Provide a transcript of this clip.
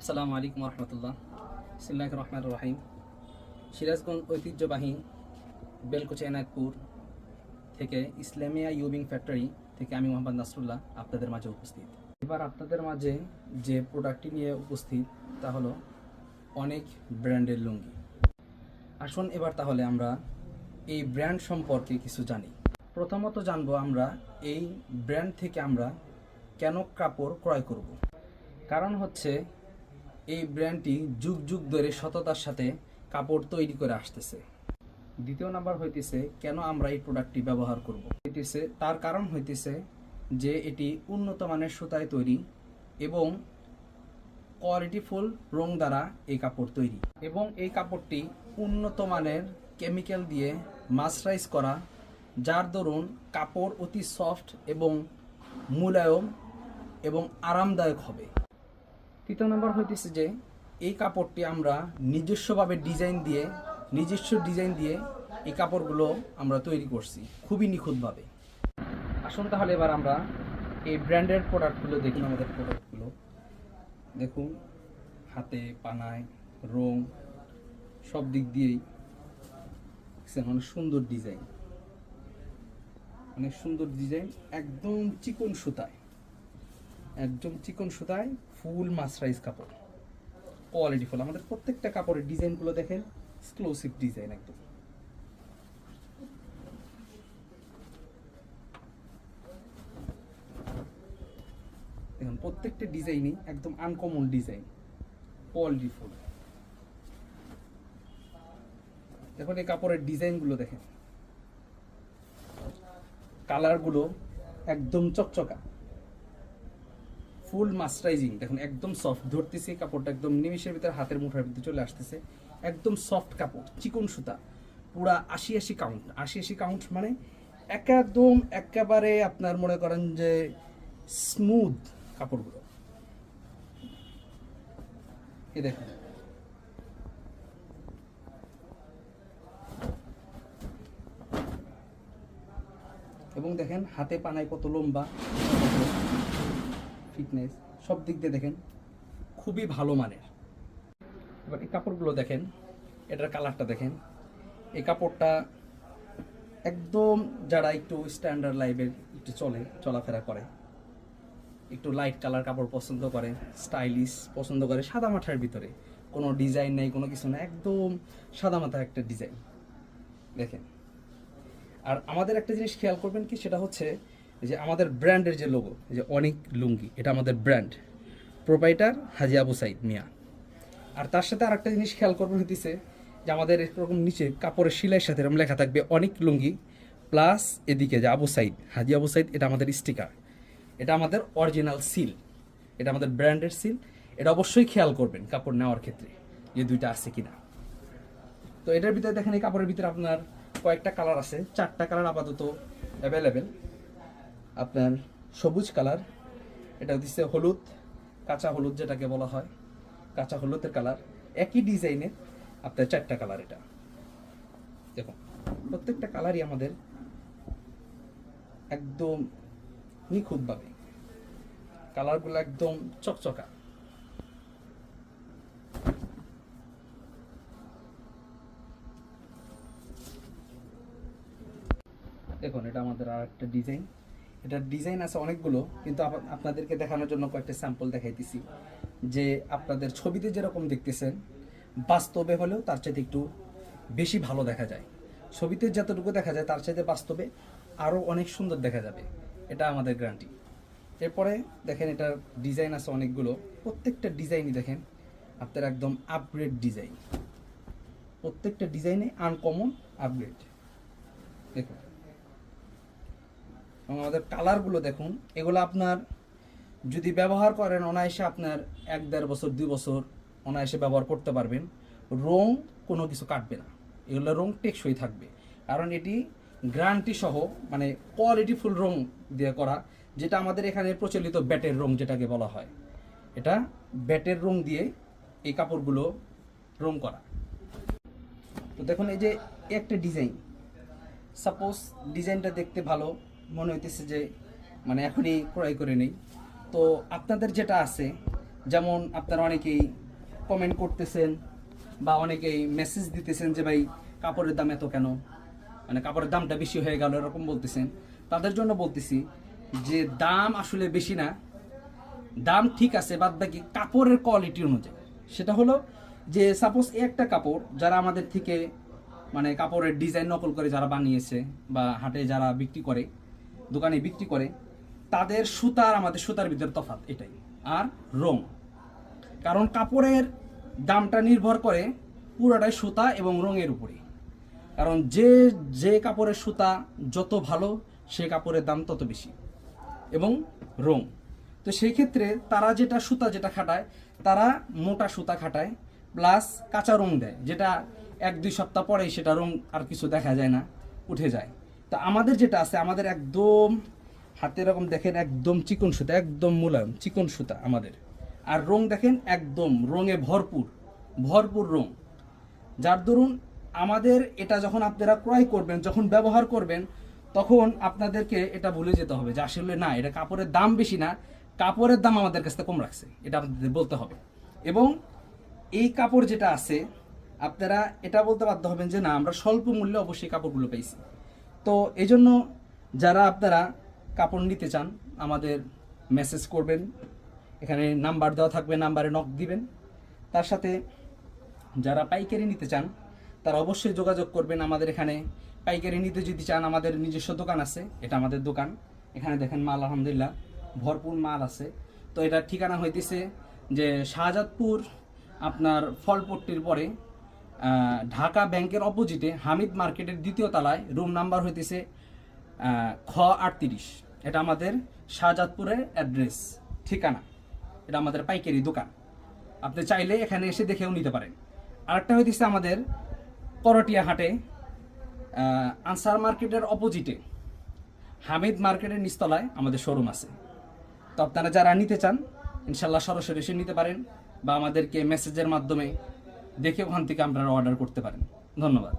আসসালামু আলাইকুম রহমতুল্লাহ সিল্লাহ রহমান রাহিম। সিরাজগঞ্জ ঐতিহ্যবাহী বেলকুচি এনায়তপুর থেকে ইসলামিয়া ইউবিং ফ্যাক্টরি থেকে আমি মোহাম্মদ নাসরুল্লাহ আপনাদের মাঝে উপস্থিত। এবার আপনাদের মাঝে যে প্রোডাক্টটি নিয়ে উপস্থিত, তা হলো অনেক ব্র্যান্ডের লুঙ্গি। আসুন এবার তাহলে আমরা এই ব্র্যান্ড সম্পর্কে কিছু জানি। প্রথমত জানব আমরা এই ব্র্যান্ড থেকে আমরা কেন কাপড় ক্রয় করব। কারণ হচ্ছে এই ব্র্যান্ডটি যুগ যুগ ধরে সততার সাথে কাপড় তৈরি করে আসতেছে। দ্বিতীয় নাম্বার হইতেছে, কেন আমরা এই প্রোডাক্টটি ব্যবহার করব? হইতেছে, তার কারণ হইতেছে যে এটি উন্নত মানের সুতায় তৈরি এবং কোয়ালিটিফুল রং দ্বারা এই কাপড় তৈরি এবং এই কাপড়টি উন্নত মানের কেমিক্যাল দিয়ে মাস্টারাইজ করা, যার দরুন কাপড় অতি সফট এবং মুলায়ম এবং আরামদায়ক হবে। তৃতীয় নম্বর হইতেছে যে, এই কাপড়টি আমরা নিজস্বভাবে ডিজাইন দিয়ে, নিজস্ব ডিজাইন দিয়ে এই কাপড়গুলো আমরা তৈরি করছি, খুবই নিখুঁতভাবে। আসুন তাহলে এবার আমরা এই ব্র্যান্ডের প্রোডাক্টগুলো দেখুন আমাদের প্রোডাক্টগুলো। দেখুন, হাতে, পানায়, রং, সব দিক দিয়েই অনেক সুন্দর ডিজাইন। অনেক সুন্দর ডিজাইন, একদম চিকন সুতায়। একদম চিকন সুতায় ফুল মাসরাইজ কাপড়। কোয়ালিটি ফুল আমাদের প্রত্যেকটা কাপড়ের ডিজাইনগুলো দেখেন এক্সক্লুসিভ ডিজাইন একদম। দেখুন, প্রত্যেকটা ডিজাইনই একদম আনকমন ডিজাইন কোয়ালিটি ফুল দেখুন, এই কাপড়ের ডিজাইনগুলো দেখেন। কালারগুলো একদম চকচকা। ফুল মাস্টারাইজিং দেখুন, একদম সফট ধরতেছে কাপড়টা একদম নিমিশের ভিতরে, হাতের মুঠার ভিতরে চলে আসতেছে। একদম সফট কাপড়, চিকন সুতা। পুরা আশি আশি কাউন্ট আশি আশি কাউন্ট মানে একদম একেবারে আপনার মনে করেন যে স্মুথ কাপড়গুলো। এই দেখুন। এবং দেখেন, হাতে পানায় কত লম্বা। ফিটনেস সব দিক দিয়ে দেখেন খুবই ভালো মানের। এবার এই কাপড়গুলো দেখেন, এটার কালারটা দেখেন। এই কাপড়টা একদম যারা একটু স্ট্যান্ডার্ড লাইফের একটু চলে, চলাফেরা করে, একটু লাইট কালার কাপড় পছন্দ করে স্টাইলিশ পছন্দ করে, সাদা মাথার ভিতরে, কোনো ডিজাইন নেই, কোনো কিছু না একদম সাদা মাথা একটা ডিজাইন দেখেন। আর আমাদের একটা জিনিস খেয়াল করবেন কি, সেটা হচ্ছে যে আমাদের ব্র্যান্ডের যে লোগো যে অনেক লুঙ্গি, এটা আমাদের ব্র্যান্ড। প্রোপাইটার হাজি আবু সাইদ মিয়া। আর তার সাথে আর একটা জিনিস খেয়াল করবেন হইতেছে যে আমাদের এরকম নিচে কাপড়ের সিলাইয়ের সাথে এরকম লেখা থাকবে অনেক লুঙ্গি প্লাস এদিকে যে আবু সাইদ, হাজি আবু সাইদ, এটা আমাদের স্টিকার এটা আমাদের অরিজিনাল সিল এটা আমাদের ব্র্যান্ডের সিল এটা অবশ্যই খেয়াল করবেন কাপড় নেওয়ার ক্ষেত্রে যে দুইটা আছে কিনা। তো এটার ভিতরে দেখেন এই কাপড়ের ভিতরে আপনার কয়েকটা কালার আছে, চারটা কালার আপাতত অ্যাভেলেবেল আপনার সবুজ কালার, এটা হচ্ছে হলুদ, কাঁচা হলুদ যেটাকে বলা হয়, কাঁচা হলুদের কালার। একই ডিজাইনের আপনার চারটা কালার এটা। দেখুন, প্রত্যেকটা কালারই আমাদের একদম নিখুঁতভাবে। কালারগুলো একদম চকচকা। দেখুন, এটা আমাদের আর একটা ডিজাইন। এটার ডিজাইন আছে অনেকগুলো, কিন্তু আপ- আপনাদেরকে দেখানোর জন্য কয়েকটা স্যাম্পল দেখাইতেছি। যে আপনাদের ছবিতে যেরকম দেখতেছেন, বাস্তবে হলেও তার চাইতে একটু বেশি ভালো দেখা যায়। ছবিতে যতটুকু দেখা যায়, তার চাইতে বাস্তবে আরও অনেক সুন্দর দেখা যাবে। এটা আমাদের গ্যারান্টি এরপরে দেখেন এটার ডিজাইন আছে অনেকগুলো। প্রত্যেকটা ডিজাইনই দেখেন, আপনার একদম আপগ্রেড ডিজাইন প্রত্যেকটা ডিজাইনে আনকমন আপগ্রেড দেখুন। এবং আমাদের কালারগুলো দেখুন। এগুলো আপনার যদি ব্যবহার করেন, অনায়াসে আপনার এক দেড় বছর, দুই বছর অনায়াসে ব্যবহার করতে পারবেন। রং কোনো কিছু কাটবে না। এগুলো রং টেকসই থাকবে। কারণ এটি গ্রান্টি সহ মানে কোয়ালিটিফুল রং দিয়ে করা, যেটা আমাদের এখানে প্রচলিত ব্যাটের রং যেটাকে বলা হয়। এটা ব্যাটের রং দিয়ে এই কাপড়গুলো রং করা। তো দেখুন, এই যে একটা ডিজাইন। সাপোজ ডিজাইনটা দেখতে ভালো। মনে হইতেছে যে মানে এখনই ক্রয় করে নেই। তো আপনাদের যেটা আছে, যেমন আপনারা অনেকেই কমেন্ট করতেছেন বা অনেকেই মেসেজ দিতেছেন যে, ভাই, কাপড়ের দাম এত কেন? মানে কাপড়ের দামটা বেশি হয়ে গেল, এরকম বলতেছেন। তাদের জন্য বলতেছি যে, দাম আসলে বেশি না। দাম ঠিক আছে, বাদ বাকি কাপড়ের কোয়ালিটি অনুযায়ী। সেটা হলো যে সাপোজ একটা কাপড় যারা আমাদের থেকে মানে কাপড়ের ডিজাইন নকল করে যারা বানিয়েছে বা হাটে যারা বিক্রি করে দোকানে বিক্রি করে, তাদের সুতার, আমাদের সুতার ভিতরে তফাৎ এটাই। আর রং। কারণ কাপড়ের দামটা নির্ভর করে পুরোটাই সুতা এবং রঙের উপরে। কারণ যে যে কাপড়ের সুতা যত ভালো, সে কাপড়ের দাম তত বেশি। এবং রং। তো সেই ক্ষেত্রে তারা যেটা সুতা যেটা খাটায়, তারা মোটা সুতা খাটায়, প্লাস কাঁচা রং দেয়, যেটা এক দুই সপ্তাহ পরেই সেটা রং আর কিছু দেখা যায় না, উঠে যায়। তো আমাদের যেটা আছে, আমাদের একদম হাতে এরকম দেখেন একদম চিকন সুতা, একদম মোলায়ম, চিকন সুতা আমাদের। আর রং দেখেন একদম, রঙে ভরপুর ভরপুর রং। যার দরুন আমাদের এটা যখন আপনারা ক্রয় করবেন, যখন ব্যবহার করবেন, তখন আপনাদেরকে এটা ভুলে যেতে হবে যে আসলে না, এটা কাপড়ের দাম বেশি না, কাপড়ের দাম আমাদের কাছে কম রাখছে, এটা আপনাদের বলতে হবে। এবং এই কাপড় যেটা আছে, আপনারা এটা বলতে বাধ্য হবেন যে না, আমরা স্বল্প মূল্যে অবশ্যই কাপড়গুলো পেয়েছি তো এই জন্য যারা আপনারা কাপড় নিতে চান, আমাদের মেসেজ করবেন। এখানে নাম্বার দেওয়া থাকবে নাম্বারে নক দিবেন। তার সাথে যারা পাইকারি নিতে চান, তারা অবশ্যই যোগাযোগ করবেন আমাদের এখানে। পাইকারি নিতে যদি চান, আমাদের নিজস্ব দোকান আছে, এটা আমাদের দোকান। এখানে দেখেন মাল, আলহামদুলিল্লাহ, ভরপুর মাল আছে। তো এটার ঠিকানা হইতেছে যে শাহজাদপুর, আপনার ফলপট্টির পরে ঢাকা ব্যাংকের অপোজিটে হামিদ মার্কেটের দ্বিতীয় তলায় রুম নাম্বার হইতেছে খ আটত্রিশ। এটা আমাদের শাহজাদপুরের অ্যাড্রেস, ঠিকানা। এটা আমাদের পাইকারি দোকান। আপনি চাইলে এখানে এসে দেখেও নিতে পারেন। আরেকটা হইতেছে আমাদের করটিয়া হাটে আনসার মার্কেটের অপোজিটে। হামিদ মার্কেটের নিচতলায় আমাদের শোরুম আছে। তো আপনারা যারা নিতে চান, ইনশাল্লাহ সরাসরি এসে নিতে পারেন বা আমাদেরকে মেসেজের মাধ্যমে দেখে ওখান থেকে আপনারা অর্ডার করতে পারেন। ধন্যবাদ।